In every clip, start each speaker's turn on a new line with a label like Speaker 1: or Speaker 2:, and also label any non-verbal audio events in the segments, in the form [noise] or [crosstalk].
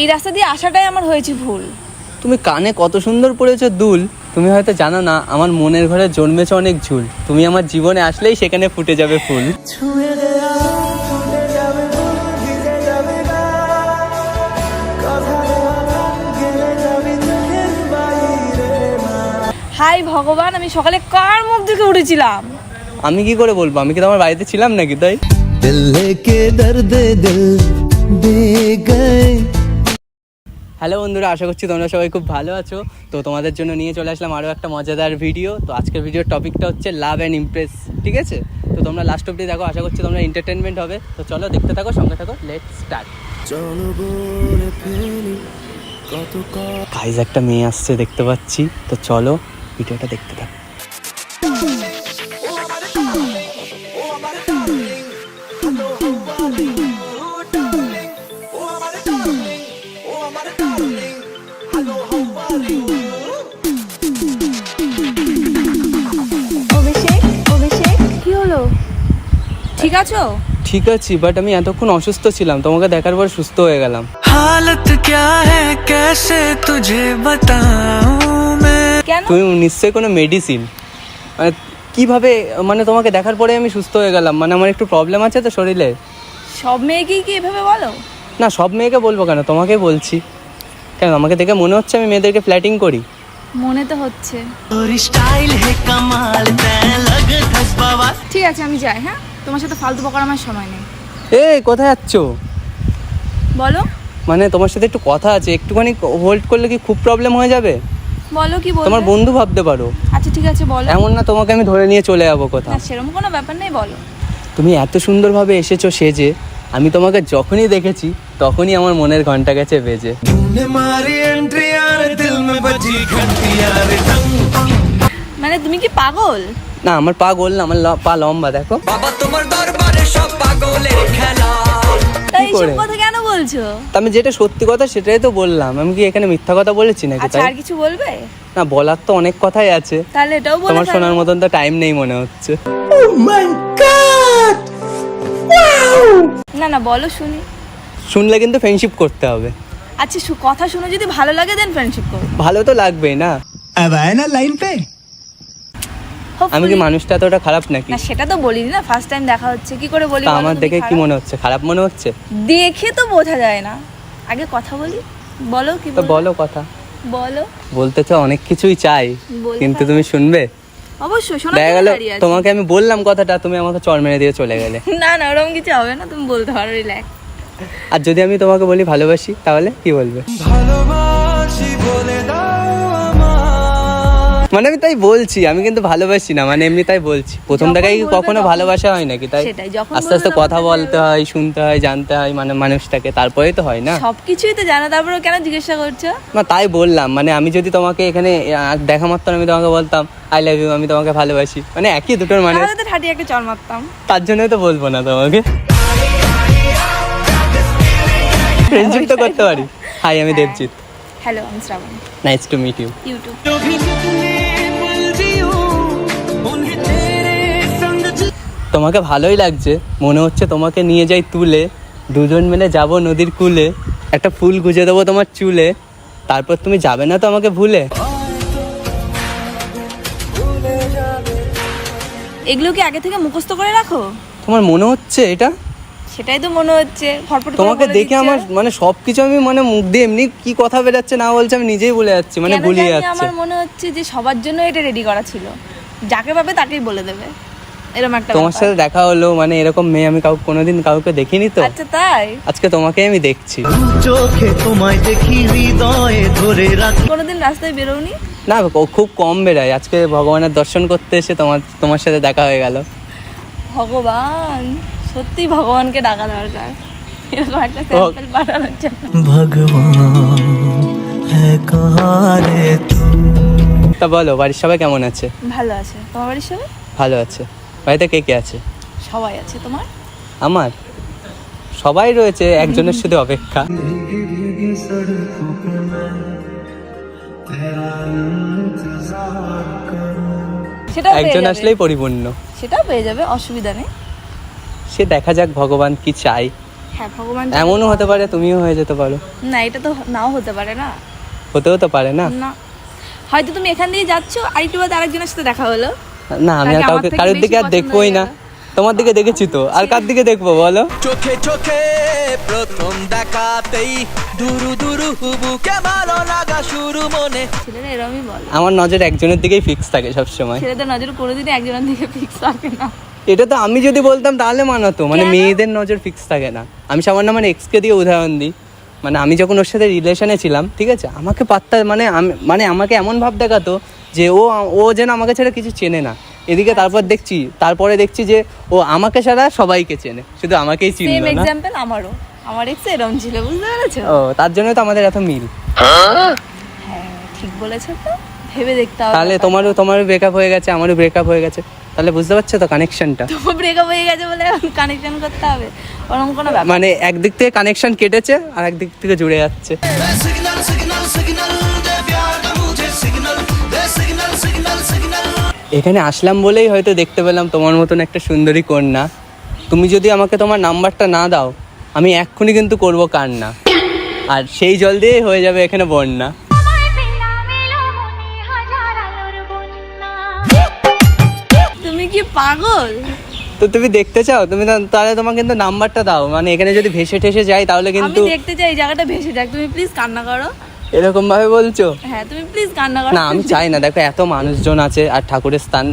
Speaker 1: এই রাস্তা দিয়ে আসাটাই আমার হয়েছে ভুল।
Speaker 2: তুমি কানে কত সুন্দর পড়েছো দুল। তুমি হয়তো জানো না আমার মনের ঘরে জন্মেছে অনেক ঝুল। তুমি আমার জীবনে আসলেই সেখানে ফুটে যাবে ফুল।
Speaker 1: হাই ভগবান আমি সকালে কার মুখ দেখে উঠেছিলাম?
Speaker 2: আমি কি করে বলব? আমি কি তোমার বাড়িতে ছিলাম নাকি তাই?
Speaker 3: দিল কে দর্দে দিল দে গয়ে
Speaker 2: হ্যালো বন্ধুরা আশা করছি তোমরা সবাই খুব ভালো আছো। তো তোমাদের জন্য নিয়ে চলে আসলাম আরও একটা মজাদার ভিডিও তো আজকের ভিডিওর টপিকটা হচ্ছে লাভ অ্যান্ড ইমপ্রেস ঠিক আছে? তো তোমরা লাস্ট অব্দি দেখো আশা করছি তোমরা এন্টারটেনমেন্ট হবে। তো চলো দেখতে থাকো সঙ্গে থাকো লেট স্টার্ট গাইজ একটা মেয়ে আসছে দেখতে পাচ্ছি। তো চলো ভিডিওটা দেখতে থাকো।
Speaker 1: অভিষেক অভিষেক কি হলো ঠিক আছো
Speaker 2: ঠিক আছে বাট আমি এতক্ষণ অসুস্থ ছিলাম তোমাকে দেখার পর সুস্থ হয়ে গেলাম
Speaker 3: हालत क्या है कैसे तुझे बताऊं मैं
Speaker 1: কেন
Speaker 2: তুমি নিশ্চয়ই কোনো মেডিসিন মানে কিভাবে মানে তোমাকে দেখার পরে আমি সুস্থ হয়ে গেলাম মানে আমার একটু প্রবলেম আছে তো শরীরে
Speaker 1: সব মেয়েকেই কি এভাবে বলো
Speaker 2: না সব মেয়েকে বলবো কেন তোমাকে বলছি কেন? আমাকে দেখে মনে হচ্ছে আমি মেয়েদেরকে ফ্ল্যাটিং করি।
Speaker 1: মনে তো হচ্ছে। ঠিক আছে আমি যাই হ্যাঁ? তোমার সাথে ফালতু বকার আমার সময় নেই।
Speaker 2: এ কোথায় যাচ্ছ?
Speaker 1: বলো।
Speaker 2: মানে তোমার সাথে একটু কথা আছে একটুখানি হোল্ড করলে কি খুব প্রবলেম হয়ে যাবে?
Speaker 1: বলো কি
Speaker 2: বলো
Speaker 1: তোমার
Speaker 2: বন্ধু ভাবতে পারো।
Speaker 1: আচ্ছা ঠিক আছে বলো।
Speaker 2: এমন না তোমাকে আমি ধরে নিয়ে চলে যাব কোথাও।
Speaker 1: সেরকম কোনো ব্যাপার নেই বলো।
Speaker 2: তুমি এত সুন্দরভাবে এসেছ সেজে আমি তোমাকে যখনই দেখেছি তখনই আমার মনের ঘণ্টা গেছে বেজে।
Speaker 1: মানে তুমি কি পাগল?
Speaker 2: না আমার পা গোল না আমার ল- পা লম্বা দেখো।
Speaker 3: বাবা তোমার দরবারে সব পাগলের খেলা।
Speaker 1: তাই
Speaker 2: করে?
Speaker 1: কথা কেন বলছো?
Speaker 2: তা আমি যেটা সত্যি কথা সেটাই তো বললাম। আমি কি এখানে মিথ্যা কথা বলেছি নাকি
Speaker 1: আচ্ছা আর কিছু বলবে?
Speaker 2: না বলার তো অনেক কথাই আছে।
Speaker 1: তাহলে এটাও বলে
Speaker 2: তোমার শোনার মতন তো টাইম নেই মনে হচ্ছে।
Speaker 1: oh না না বলো শুনি
Speaker 2: শুনলে কিন্তু ফ্রেন্ডশিপ করতে হবে
Speaker 1: আচ্ছা শু- কথা শুনে যদি ভালো লাগে দেন ফ্রেন্ডশিপ করো
Speaker 2: ভালো তো লাগবেই না
Speaker 3: अब आए ना लाइन पे
Speaker 2: আমি কি মানুষটা এতটা খারাপ নাকি
Speaker 1: না সেটা তো বলিনি না ফার্স্ট টাইম দেখা হচ্ছে কি করে বলি
Speaker 2: তা
Speaker 1: বলো
Speaker 2: আমার
Speaker 1: তুমি
Speaker 2: দেখে কি
Speaker 1: খারাপ?
Speaker 2: মনে হচ্ছে খারাপ মনে হচ্ছে
Speaker 1: দেখে তো বোঝা যায় না আগে কথা বলি বলো কি
Speaker 2: তো
Speaker 1: বলবে?
Speaker 2: বলো কথা
Speaker 1: বলো
Speaker 2: বলতে তো অনেক কিছুই চাই
Speaker 1: বলতে
Speaker 2: কিন্তু
Speaker 1: হবে।
Speaker 2: তুমি শুনবে
Speaker 1: অবশ্যই শোনা
Speaker 2: দেখা গেল তোমাকে আমি বললাম কথাটা তুমি আমাকে চর মেরে দিয়ে চলে গেলে। [laughs]
Speaker 1: না না ওরকম কিছু হবে না তুমি বলতে পারো রিল্যাক্স
Speaker 2: আর যদি আমি তোমাকে বলি ভালোবাসি তাহলে কি বলবে? মানে আমি তাই বলছি আমি কিন্তু ভালোবাসি না মানে এমনি তাই বলছি। প্রথম দেখায় কখনো ভালোবাসা হয় নাকি? তাই আস্তে আস্তে কথা বলতে হয় শুনতে হয় জানতে হয় মানে মানুষটাকে তারপরেই তো হয় না?
Speaker 1: সবকিছুই তো জানা তারপরে কেন জিজ্ঞাসা করছ?
Speaker 2: না তাই বললাম মানে আমি যদি তোমাকে এখানে দেখা মাত্র আমি তোমাকে বলতাম আই লাভ ইউ আমি তোমাকে ভালোবাসি মানে একই দুটোর মানে।
Speaker 1: তাহলে তো ঠাটি একটা চর মারতাম।
Speaker 2: তার জন্যই তো বলব না তোমাকে। ফ্রেন্ডশিপ তো করতে পারি। হাই আমি দেবজিৎ
Speaker 1: হ্যালো আমি Shraban
Speaker 2: nice to meet you
Speaker 1: YouTube
Speaker 3: जो
Speaker 2: তোমাকে ভালোই লাগছে। মনে হচ্ছে তোমাকে নিয়ে যাই তুলে। দুজন মিলে যাব নদীর কূলে। একটা ফুল গুজে দেবো তোমার চুলে। তারপর তুমি যাবে না তো আমাকে ভুলে?
Speaker 1: এগুলো কি আগে থেকে মুখস্থ করে রাখো?
Speaker 2: তোমার মনে হচ্ছে এটা?
Speaker 1: সেটাই তো মনে হচ্ছে। ফটফট
Speaker 2: তোমাকে দেখে আমার মানে সবকিছু আমি মানে মুখ দিয়ে এমনি কি কথা বেরাচ্ছে না বলছে আমি নিজেই বলে যাচ্ছি মানে ভুলিয়ে যাচ্ছে।
Speaker 1: আমার মনে হচ্ছে যে সবার জন্য এটা রেডি করা ছিল। যাকে পাবে তাকেই বলে দেবে। এরকম একটা
Speaker 2: তোমার সাথে দেখা হলো মানে এরকম মেয়ে আমি কাউকে কোনোদিন কাউকে দেখিনি তো।
Speaker 1: আচ্ছা তাই?
Speaker 2: আজকে তোমাকে আমি দেখছি।
Speaker 3: চোখে তোমায় দেখি হৃদয়ে ধরে রাখি
Speaker 1: কোনোদিন রাস্তায় বেরোনি
Speaker 2: না খুব কম বেড়ায় আজকে ভগবানের দর্শন করতে এসে তোমার তোমার সাথে দেখা হয়ে গেল।
Speaker 1: ভগবান সত্যি ভগবানকে ডাকা দরকার। এরকম একটা স্যাম্পল পাঠানোর জন্য।
Speaker 3: ভগবান
Speaker 2: তা বলো বাড়ির সবাই কেমন আছে?
Speaker 1: ভালো আছে। তোমার বাড়ির সবাই?
Speaker 2: ভালো আছে। বাড়িতে কে কে আছে?
Speaker 1: সবাই আছে। তোমার?
Speaker 2: আমার? সবাই রয়েছে একজনের শুধু অপেক্ষা।
Speaker 1: পেয়ে
Speaker 2: একজন আসলেই পরিপূর্ণ।
Speaker 1: সেটাও পেয়ে যাবে অসুবিধা নেই।
Speaker 2: সে দেখা যাক ভগবান কি চাই
Speaker 1: হ্যাঁ ভগবান
Speaker 2: এমনও হতে পারে তুমিও হয়ে যেতে পারো।
Speaker 1: না এটা তো নাও হতে পারে না।
Speaker 2: হতেও তো পারে না।
Speaker 1: না। হয়তো তুমি এখান দিয়ে যাচ্ছ আর একটু বাদে আরেকজনের সাথে দেখা হলো।
Speaker 2: না আমি আর কাউকে কারোর দিকে আর দেখবোই না। তোমার দিকে দেখেছি তো। আর কার দিকে দেখব বলো?
Speaker 3: চোখে চোখে প্রথম দেখাতেই দুরু দুরু বুকে ভালো লাগা শুরু মনে।
Speaker 1: ছেলেরা বলে।
Speaker 2: আমার নজর একজনের দিকেই ফিক্স থাকে সব সবসময়।
Speaker 1: ছেলেদের নজর কোনোদিনই একজনের দিকে ফিক্স থাকে না।
Speaker 2: এটা তো আমি যদি বলতাম তাহলে মানাতো। মানে মেয়েদের নজর ফিক্স থাকে না। আমি সামান্য আমার এক্সকে দিয়ে উদাহরণ দিই। মানে আমি যখন ওর সাথে রিলেশনে ছিলাম ঠিক আছে? আমাকে পাত্তা মানে আমি মানে আমাকে এমন ভাব দেখাতো যে ও ও যেন আমাকে ছাড়া কিছু চেনে না। এদিকে তারপর দেখছি তারপরে দেখছি যে ও আমাকে ছাড়া সবাইকে চেনে। শুধু আমাকেই চিনলো না।
Speaker 1: এক্সাম্পল আমারও। আমার এক্স এরম ছিল বুঝতে পেরেছ?
Speaker 2: ও তার জন্য তো আমাদের এত মিল।
Speaker 1: হ্যাঁ ঠিক বলেছ তো। ভেবে দেখতে হবে
Speaker 2: তাহলে তোমারও তোমারও ব্রেকআপ হয়ে গেছে আমারও ব্রেকআপ হয়ে গেছে। তাহলে বুঝতে পারছ তো কানেকশনটা
Speaker 1: তোমার ব্রেকআপ হয়ে গেছে বলে কানেকশন করতে হবে। ওরকম কোনো ব্যাপার
Speaker 2: মানে একদিক থেকে কানেকশন কেটেছে আর একদিক থেকে জুড়ে যাচ্ছে। এখানে আসলাম বলেই হয়তো দেখতে পেলাম তোমার মতন একটা সুন্দরী কন্যা। তুমি যদি আমাকে তোমার নাম্বারটা না দাও আমি এক্ষুনি কিন্তু করব কান্না। আর সেই জল দিয়েই হয়ে যাবে এখানে বন্যা।
Speaker 4: মনে
Speaker 1: তুমি কি পাগল?
Speaker 2: তো তুমি দেখতে চাও? তুমি তাহলে তোমার কিন্তু নাম্বারটা দাও। মানে এখানে যদি ভেসে ঠেসে যাই তাহলে
Speaker 1: আমি
Speaker 2: কিন্তু
Speaker 1: দেখতে চাই এই জায়গাটা ভেসে যাক। তুমি প্লিজ কান্না করো।
Speaker 2: এরকম ভাবে বলছো?
Speaker 1: হ্যাঁ তুমি প্লিজ কান্না করো।
Speaker 2: না আমি চাই না। দেখো এত মানুষজন আছে আর ঠাকুরের স্থান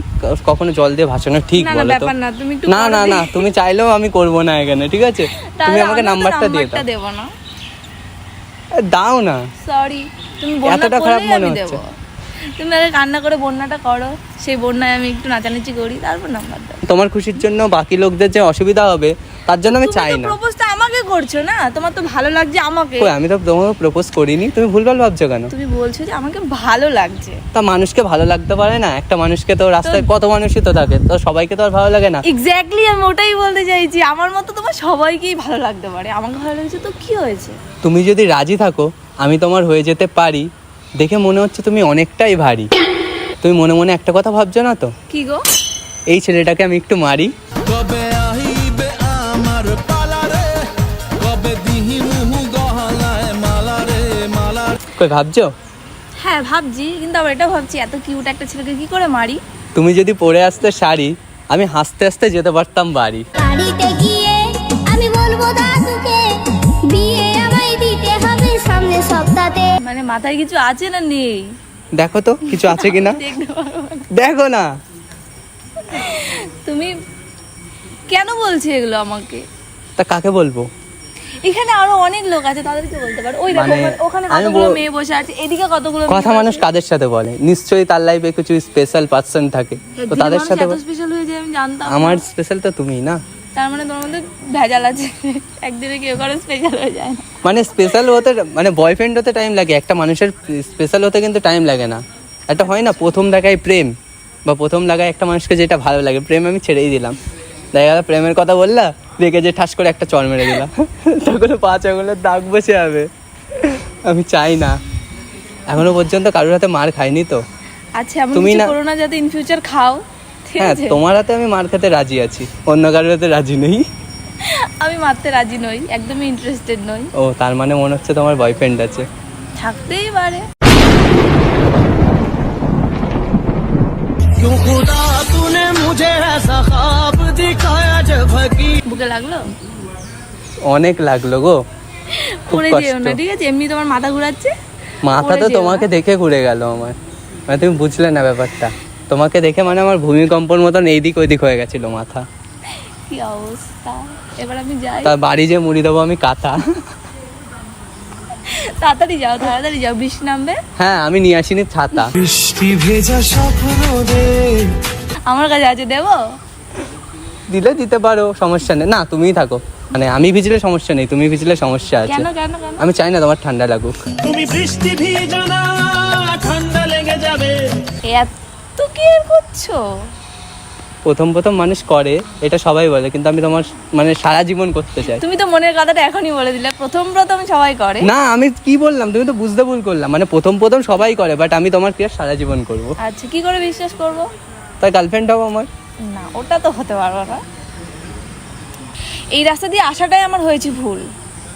Speaker 2: কখনো জল দিয়ে ভাসানো ঠিক
Speaker 1: না না
Speaker 2: বলো তো।
Speaker 1: ব্যাপার না
Speaker 2: না না না তুমি চাইলেও আমি করব না এখানে ঠিক আছে? তুমি আমাকে নাম্বারটা দিয়ে দাও।
Speaker 1: দেবো না।
Speaker 2: দাও না।
Speaker 1: সরি তুমি
Speaker 2: এতটা খারাপ মনে হচ্ছে?
Speaker 1: তুমি আগে কান্না করে বন্যাটা করো সেই বন্যায় আমি একটু নাচানাচি করি তারপর নাম্বার দাও।
Speaker 2: তোমার খুশির জন্য বাকি লোকদের যে অসুবিধা হবে তার জন্য আমি চাই না।
Speaker 1: প্রপোজটা আমাকে করছ না? তোমার তো ভালো লাগছে আমাকে।
Speaker 2: কই, আমি তো তোমাকে প্রপোজ করিনি। তুমি ভুলভাল ভাবছ কেন?
Speaker 1: তুমি বলছো যে আমাকে ভালো লাগছে।
Speaker 2: তা মানুষকে ভালো লাগতে পারে না? একটা মানুষকে তো রাস্তায় কত মানুষই তো থাকে তো সবাইকে তো আর ভালো লাগে না।
Speaker 1: এক্স্যাক্টলি আমি ওটাই বলতে চাইছি। আমার মতো তোমার সবাইকেই ভালো লাগতে পারে। আমাকে ভালো লাগছে তো কি হয়েছে?
Speaker 2: তুমি যদি রাজি থাকো আমি তোমার হয়ে যেতে পারি। দেখে মনে হচ্ছে তুমি অনেকটাই ভারী। তুমি মনে মনে একটা কথা ভাবছ না তো?
Speaker 1: কি গো?
Speaker 2: এই ছেলেটাকে আমি একটু মারি। কই ভাবছ?
Speaker 1: হ্যাঁ ভাবছি কিন্তু আবার এটা ভাবছি এত কিউট একটা ছেলেকে কি করে মারি?
Speaker 2: তুমি যদি পরে আসতে শাড়ি আমি হাসতে হাসতে যেতে পারতাম বাড়ি।
Speaker 4: বাড়িতে গিয়ে আমি বলব দাদুকে বিয়ে আমায় দিতে হবে সামনে সপ্তাহে
Speaker 1: মানে মাথায় কিছু আছে না নেই?
Speaker 2: দেখো তো কিছু আছে [laughs]
Speaker 1: পারব না।
Speaker 2: দেখো না।
Speaker 1: তুমি কেন বলছো এগুলো আমাকে?
Speaker 2: তা কাকে বলব?
Speaker 1: এখানে আরও অনেক লোক আছে তাদেরকে বলতে পারো। ওই দেখো
Speaker 2: মানে
Speaker 1: ওখানে- কতগুলো মেয়ে বসে আছে এদিকে কতগুলো
Speaker 2: কথা মানুষ কাদের সাথে বলে? নিশ্চয়ই তার লাইফে কিছু স্পেশাল পার্সন থাকে। তো তাদের সাথে
Speaker 1: স্পেশাল হয়ে যায় আমি জানতাম
Speaker 2: আমার স্পেশাল তো তুমি না?
Speaker 1: তার মানে তোমার মধ্যে ভেজাল আছে। একদিনে কেউ কারও স্পেশাল হয়ে যায় না।
Speaker 2: মানে স্পেশাল হতে মানে বয়ফ্রেন্ড হতে টাইম লাগে একটা মানুষের স্পেশাল হতে কিন্তু টাইম লাগে না। একটা হয় না প্রথম দেখায় প্রেম বা প্রথম লাগায় একটা মানুষকে যেটা ভালো লাগে প্রেম আমি ছেড়েই দিলাম। দেখা গেল প্রেমের কথা বললা রেগে যে ঠাস করে একটা চর মেরে দিলাম। তখন পা চাগুলো দাগ বসে যাবে। আমি চাই না। এখনও পর্যন্ত কারোর হাতে মার খাইনি তো।
Speaker 1: আচ্ছা
Speaker 2: তুমি না
Speaker 1: করোনা যাতে ইন ফিউচার খাও।
Speaker 2: হ্যাঁ তোমার হাতে আমি মার খেতে রাজি আছি। অন্য কারোর হাতে রাজি নেই।
Speaker 1: আমি মারতে রাজি নই একদমই ইন্টারেস্টেড নই।
Speaker 2: ও তার মানে মনে হচ্ছে তোমার বয়ফ্রেন্ড আছে।
Speaker 1: থাকতেই পারে।
Speaker 3: तूने मुझे ऐसा ख्वाब दिखाया जब हकी
Speaker 1: বুকে লাগলো
Speaker 2: অনেক লাগলো গো খুব
Speaker 1: পড়ে যেও
Speaker 2: কষ্ট
Speaker 1: না ঠিক আছে এমনি তোমার মাথা ঘুরাচ্ছে
Speaker 2: মাথা
Speaker 1: পড়ে
Speaker 2: তো
Speaker 1: যেও
Speaker 2: তোমাকে
Speaker 1: না।
Speaker 2: দেখে ঘুরে গেল আমার মানে তুমি বুঝলে না ব্যাপারটা তোমাকে দেখে মানে আমার ভূমিকম্পর মতন এইদিক ওইদিক হয়ে গেছিল মাথা
Speaker 1: কি অবস্থা এবার আমি যাই
Speaker 2: তার বাড়ি যে মুড়ি দেবো আমি কাঁথা
Speaker 1: তাড়াতাড়ি যাও তাড়াতাড়ি যাও বৃষ্টি নামবে
Speaker 2: হ্যাঁ আমি নিয়ে আসিনি ছাতা
Speaker 3: বৃষ্টি ভেজা স্বপ্ন রে
Speaker 1: আমার কাছে আছে দেবো?
Speaker 2: দিলে দিতে পারো সমস্যা নেই। না তুমিই থাকো। মানে আমি ভিজলে সমস্যা নেই তুমি ভিজলে সমস্যা আছে।
Speaker 1: কেন কেন কেন?
Speaker 2: আমি চাই না তোমার ঠান্ডা লাগুক।
Speaker 3: তুমি বৃষ্টি ভিজো না ঠান্ডা লেগে যাবে।
Speaker 1: এত কি করছ?
Speaker 2: প্রথম প্রথম মানুষ করে এটা সবাই বলে কিন্তু আমি তোমার মানে সারা জীবন করতে চাই।
Speaker 1: তুমি তো মনের কথাটা এখনই বলে দিলে। প্রথম প্রথম সবাই করে।
Speaker 2: না আমি কি বললাম? তুমি তো বুঝতে ভুল করলাম। মানে প্রথম প্রথম সবাই করে বাট আমি তোমার ক্রিয়া সারা জীবন করব?
Speaker 1: আচ্ছা কি করে বিশ্বাস করব?
Speaker 2: তাই গার্লফ্রেন্ড হব আমার?
Speaker 1: না ওটা তো হতে পারব না। এই রাস্তা দিয়ে আসাটাই আমার হয়েছে ভুল।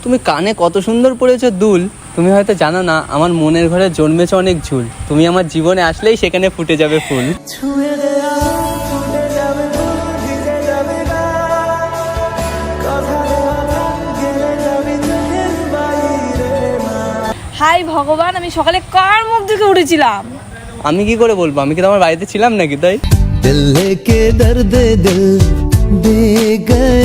Speaker 2: তুমি কানে কত সুন্দর পড়েছো দুল। তুমি হয়তো জানো না আমার মনের ঘরে জন্মেছে অনেক ঝুল। তুমি আমার জীবনে আসলেই সেখানে ফুটে যাবে ফুল।
Speaker 1: হাই ভগবান আমি সকালে কার মুখ দেখে উঠেছিলাম?
Speaker 2: আমি কি করে বলব? আমি কি তোমার বাড়িতে ছিলাম নাকি তাই?
Speaker 3: दिल लेके दर्द दिल दे गए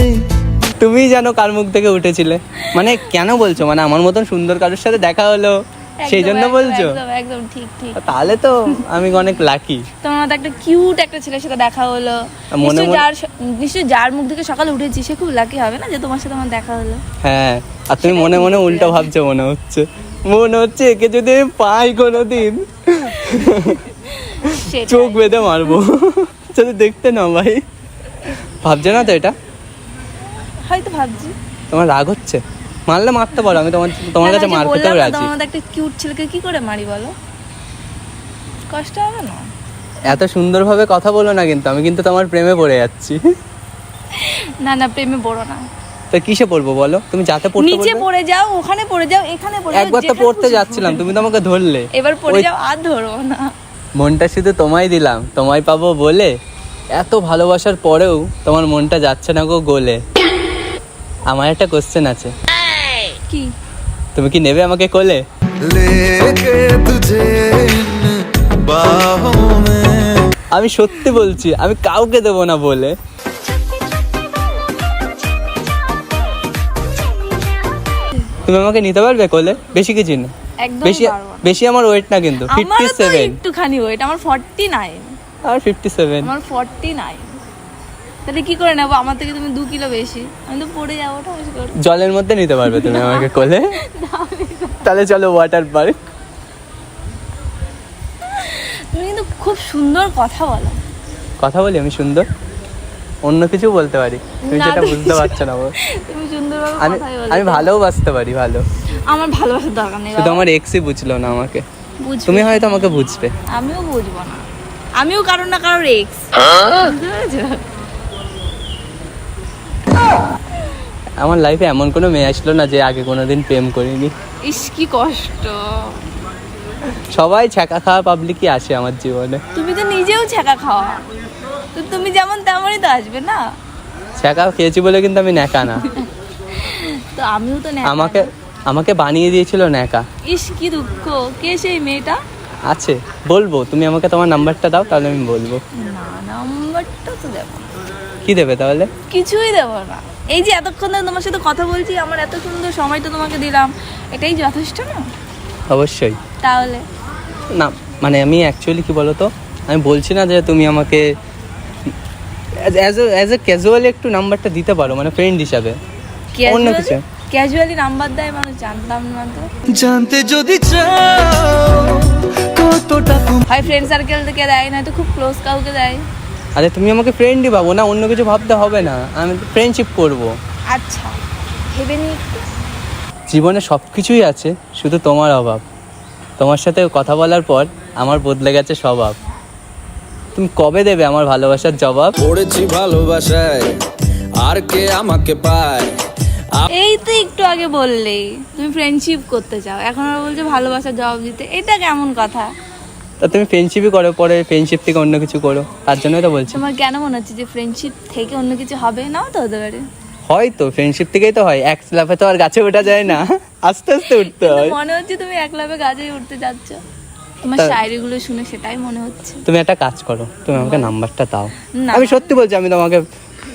Speaker 2: তুমি জানো কার মুখ থেকে উঠেছিলে মানে কেন বলছো মানে আমার মতন সুন্দর কারোর সাথে দেখা হলো সেই
Speaker 1: একদম,
Speaker 2: জন্য
Speaker 1: একদম,
Speaker 2: বলছো
Speaker 1: একদম একদম ঠিক ঠিক
Speaker 2: তাহলে তো আমি অনেক লাকি
Speaker 1: তোমার মতো একটা কিউট একটা ছেলের সাথে দেখা হলো
Speaker 2: মনে
Speaker 1: নিশ্চয়ই
Speaker 2: মনে-
Speaker 1: যার স- নিশ্চয়ই যার মুখ থেকে সকালে উঠেছি সে খুব লাকি হবে না যে তোমার সাথে আমার দেখা হলো
Speaker 2: হ্যাঁ আর তুমি মনে মনে উল্টো ভাবছো মনে হচ্ছে মনে হচ্ছে একে যদি আমি পাই কোনোদিন [laughs]
Speaker 1: সেটাই।
Speaker 2: চোখ বেঁধে মারবো। যদি দেখতে না ভাই ভাবছ না তো এটা?
Speaker 1: হয়তো ভাবছি।
Speaker 2: তোমার রাগ হচ্ছে? মারলে মারতে পারো আমি তোমার তোমার কাছে
Speaker 1: না, যে
Speaker 2: মার খেতেও রাজি।
Speaker 1: তোমার একটা কিউট ছেলেকে কি করে মারি বলো? কষ্ট হবে না?
Speaker 2: এত সুন্দরভাবে কথা বলো না কিন্তু আমি কিন্তু তোমার প্রেমে পড়ে যাচ্ছি।
Speaker 1: না না প্রেমে পড়ো না।
Speaker 2: তো কিসে পড়ব বলো? তুমি যাতে পড়তে
Speaker 1: নিচে পড়ে যাও ওখানে পড়ে যাও এখানে পড়ে যাও
Speaker 2: একবার তো পড়তে যাচ্ছিলাম তুমি তো আমাকে ধরলে।
Speaker 1: এবার পড়ে যাও আর ধরো না।
Speaker 2: মনটা শুধু তোমায় দিলাম তোমায় পাবো বলে? এত ভালোবাসার পরেও তোমার মনটা যাচ্ছে না গো গোলে। আমার একটা কোশ্চেন আছে।
Speaker 1: কি?
Speaker 2: তুমি কি নেবে আমাকে কোলে? আমি সত্যি বলছি আমি কাউকে দেবো না বলে। তুমি আমাকে নিতে পারবে কোলে? বেশি কিছু না।
Speaker 1: একদম
Speaker 2: বেশি বেশি আমার ওয়েট না কিন্তু ফিফটি
Speaker 1: আমারও তো
Speaker 2: সেভেন
Speaker 1: একটুখানি ওয়েট আমার ফর্টি নাইন
Speaker 2: আর ফিফটি সেভেন
Speaker 1: আমার ফর্টি নাইন তাহলে কি করে নেব? আমার থেকে তুমি দু কিলো বেশি। আমি তো পড়ে যাব
Speaker 2: জলের মধ্যে নিতে পারবে তুমি আমাকে কোলে? তাহলে চলো ওয়াটার পার্ক
Speaker 1: তুমি কিন্তু খুব সুন্দর কথা বলো।
Speaker 2: কথা বলি আমি সুন্দর? অন্য কিছু বলতে পারি। তুমি
Speaker 1: যেটা
Speaker 2: বুঝতে পারছ না বল।
Speaker 1: তুমি সুন্দরভাবে
Speaker 2: আমি আমি ভালোও বাসতে পারি ভালো।
Speaker 1: আমার ভালোবাসার দরকার নেই
Speaker 2: শুধু আমার এক্সই বুঝলো না আমাকে। তুমি হয়তো আমাকে বুঝবে।
Speaker 1: আমিও বুঝব না। আমিও কারোর না কারোর এক্স
Speaker 2: আমার লাইফে এমন কোনো মেয়ে আসলো না যে আগে কোনোদিন প্রেম করিনি।
Speaker 1: ইস কি কষ্ট।
Speaker 2: সবাই ছ্যাঁকা খাওয়া পাবলিকই আসে আমার জীবনে।
Speaker 1: তুমি তো নিজেও ছেঁকা খাওয়া। তো তুমি যেমন তেমনই তো আসবে না।
Speaker 2: ছ্যাঁকা খেয়েছি বলে কিন্তু আমি ন্যাকা না।
Speaker 1: তো আমিও তো ন্যাকা
Speaker 2: আমাকে আমাকে বানিয়ে দিয়েছিল ন্যাকা।
Speaker 1: ইস কি দুঃখ। কে সেই মেয়েটা?
Speaker 2: আছে বলব তুমি আমাকে তোমার নাম্বারটা দাও তাহলে আমি বলব।
Speaker 1: না নাম্বারটা তো দেবো।
Speaker 2: কি দেবে তাহলে?
Speaker 1: কিছুই দেবো না। এই যে এতক্ষণ ধরে তোমার সাথে কথা বলছি আমার এত সুন্দর সময় তো তোমাকে দিলাম এটাই যথেষ্ট না?
Speaker 2: অবশ্যই।
Speaker 1: তাহলে?
Speaker 2: না মানে আমি অ্যাকচুয়ালি কি বলতো আমি বলছি না যে তুমি আমাকে অ্যাজ অ্যাজ এ ক্যাজুয়ালি একটু নাম্বারটা দিতে পারো মানে ফ্রেন্ড হিসাবে। অন্য কিছু।
Speaker 1: ক্যাজুয়ালি নাম্বার দেয় মানুষ জানতাম না তো।
Speaker 3: জানতে যদি চাও কতটা তুমি
Speaker 1: হয় ফ্রেন্ড সার্কেল থেকে দেয় নয়তো খুব ক্লোজ কাউকে দেয়।
Speaker 2: আরে তুমি আমাকে ফ্রেন্ডই পাবো না অন্য কিছু ভাবতে হবে না। আমি ফ্রেন্ডশিপ করব।
Speaker 1: আচ্ছা ভেবে নি
Speaker 2: জীবনে সব কিছুই আছে শুধু তোমার অভাব। তোমার সাথে কথা বলার পর আমার বদলে গেছে স্বভাব তুমি কবে দেবে আমার ভালোবাসার জবাব?
Speaker 3: পড়েছি ভালোবাসায় আর কে আমাকে পায়?
Speaker 1: এই তো একটু আগে বললেই তুমি ফ্রেন্ডশিপ করতে চাও। এখন আর বলছো ভালোবাসার জবাব দিতে। এটা কেমন কথা?
Speaker 2: তা তুমি ফ্রেন্ডশিপই করো পরে ফ্রেন্ডশিপ থেকে অন্য কিছু করো। তার জন্যই তো বলছি।
Speaker 1: তোমার কেন মনে হচ্ছে যে ফ্রেন্ডশিপ থেকে অন্য কিছু হবে? নাও তো হতে পারে।
Speaker 2: হয়তো ফ্রেন্ডশিপ থেকেই তো হয়। এক লাফে তো আর গাছে ওঠা যায় না। আস্তে আস্তে উঠতে হয়।
Speaker 1: মনে হচ্ছে তুমি একলাভে গাছেই উঠতে যাচ্ছ। তোমার শায়রিগুলো শুনে সেটাই মনে হচ্ছে।
Speaker 2: তুমি একটা কাজ করো তুমি আমাকে নাম্বারটা দাও। আমি সত্যি বলছি আমি তোমাকে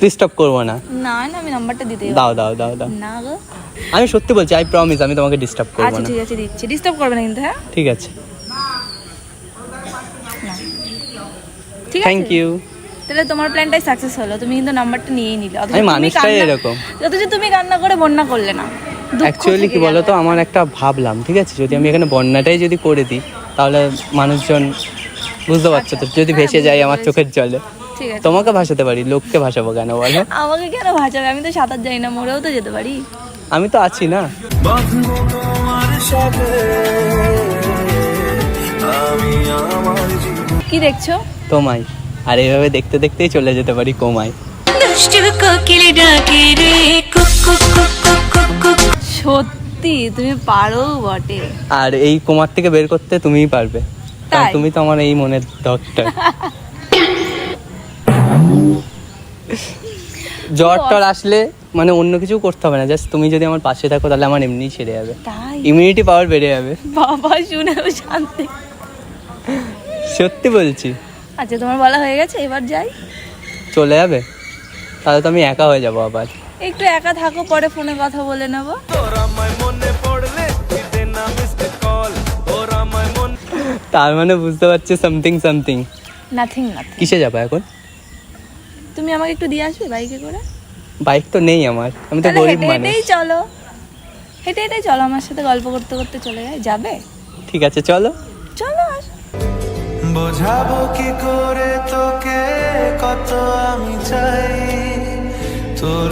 Speaker 2: ডিস্টার্ব করব না।
Speaker 1: না না আমি নাম্বারটা দিতেই
Speaker 2: দাও দাও দাও দাও।
Speaker 1: না গো।
Speaker 2: আমি সত্যি বলছি আই প্রমিস আমি তোমাকে ডিস্টার্ব করব
Speaker 1: আচ্ছা
Speaker 2: না।
Speaker 1: ঠিক আছে দিচ্ছি। ডিস্টার্ব করবে না কিন্তু হ্যাঁ?
Speaker 2: ঠিক আছে।
Speaker 1: ঠিক আছে?
Speaker 2: থ্যাংক ইউ
Speaker 1: তাহলে তোমার প্ল্যানটাই সাকসেস হলো তুমি কিন্তু নাম্বারটা নিয়েই নিলে। অথচ
Speaker 2: আমি মানুষটাই এরকম।
Speaker 1: অথচ তুমি কান্না করে বন্যা করলে না।
Speaker 2: অ্যাকচুয়ালি কি বলতো আমার একটা ভাবলাম ঠিক আছে? যদি আমি এখানে বন্যাটাই যদি করে দিই তাহলে মানুষজন বুঝতে পারছ তো যদি
Speaker 1: হ্যাঁ,
Speaker 2: ভেসে যায় আমার চোখের জলে।
Speaker 1: ঠিক
Speaker 2: তোমাকে ভাসাতে পারি? লোককে ভাসাবো কেন বলো?
Speaker 1: আমাকে কেন ভাসাবে? আমি তো সাঁতার যাই না মরেও তো যেতে পারি।
Speaker 2: আমি তো আছি না।
Speaker 1: কি দেখছ?
Speaker 2: তোমায়। আর এইভাবে দেখতে দেখতেই চলে যেতে পারি কোমায়।
Speaker 5: দুষ্টু কোকিল ডাকে রে
Speaker 1: সত্যি তুমি পারো বটে।
Speaker 2: আর এই কোমার থেকে বের করতে তুমিই পারবে। কারণ
Speaker 1: তাই?
Speaker 2: তুমি তো আমার এই মনের ডক্টর জ্বর টর আসলে মানে অন্য কিছু করতে হবে না। জাস্ট তুমি যদি আমার পাশে থাকো তাহলে আমার এমনিই ছেড়ে যাবে। ইমিউনিটি পাওয়ার বেড়ে যাবে।
Speaker 1: বাবা শুনেও শান্তি।
Speaker 2: সত্যি বলছি।
Speaker 1: আচ্ছা তোমার বলা হয়ে গেছে? এবার যাই।
Speaker 2: চলে যাবে? তাহলে তো আমি একা হয়ে যাব আবার।
Speaker 1: একটু একা থাকো পরে ফোনে কথা বলে নেব।
Speaker 2: তার মানে বুঝতে পারছি সামথিং সামথিং
Speaker 1: নাথিং নাথিং
Speaker 2: কিসে যাব এখন?
Speaker 1: তুমি আমাকে একটু দিয়ে আসবে বাইকে করে?
Speaker 2: বাইক তো নেই আমার আমি তো গরিব মানুষ
Speaker 1: হেঁটেই চলো। হেঁটে হেঁটেই চলো আমার সাথে গল্প করতে করতে চলে যায়। যাবে?
Speaker 2: ঠিক আছে চলো।
Speaker 1: চলো আসো।
Speaker 5: বোঝাবো কি করে তোকে কত আমি চাই। তোর